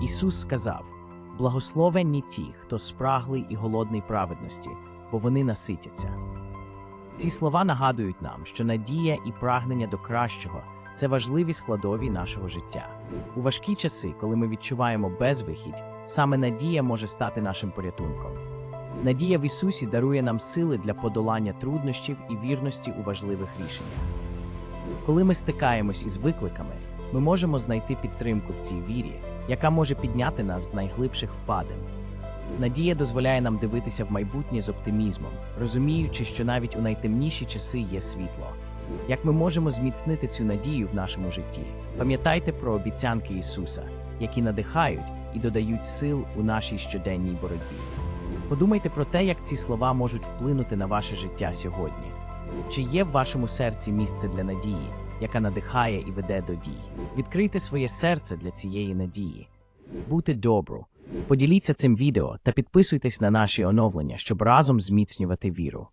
Ісус сказав: Благословенні ті, хто спраглий і голодний праведності, бо вони наситяться. Ці слова нагадують нам, що надія і прагнення до кращого це важливі складові нашого життя. У важкі часи, коли ми відчуваємо безвихідь, саме надія може стати нашим порятунком. Надія в Ісусі дарує нам сили для подолання труднощів і вірності у важливих рішеннях. Коли ми стикаємось із викликами, ми можемо знайти підтримку в цій вірі, яка може підняти нас з найглибших впадин. Надія дозволяє нам дивитися в майбутнє з оптимізмом, розуміючи, що навіть у найтемніші часи є світло. Як ми можемо зміцнити цю надію в нашому житті? Пам'ятайте про обіцянки Ісуса, які надихають і додають сил у нашій щоденній боротьбі. Подумайте про те, як ці слова можуть вплинути на ваше життя сьогодні. Чи є в вашому серці місце для надії, яка надихає і веде до дій? Відкрийте своє серце для цієї надії. Бути добру, поділіться цим відео та підписуйтесь на наші оновлення, щоб разом зміцнювати віру.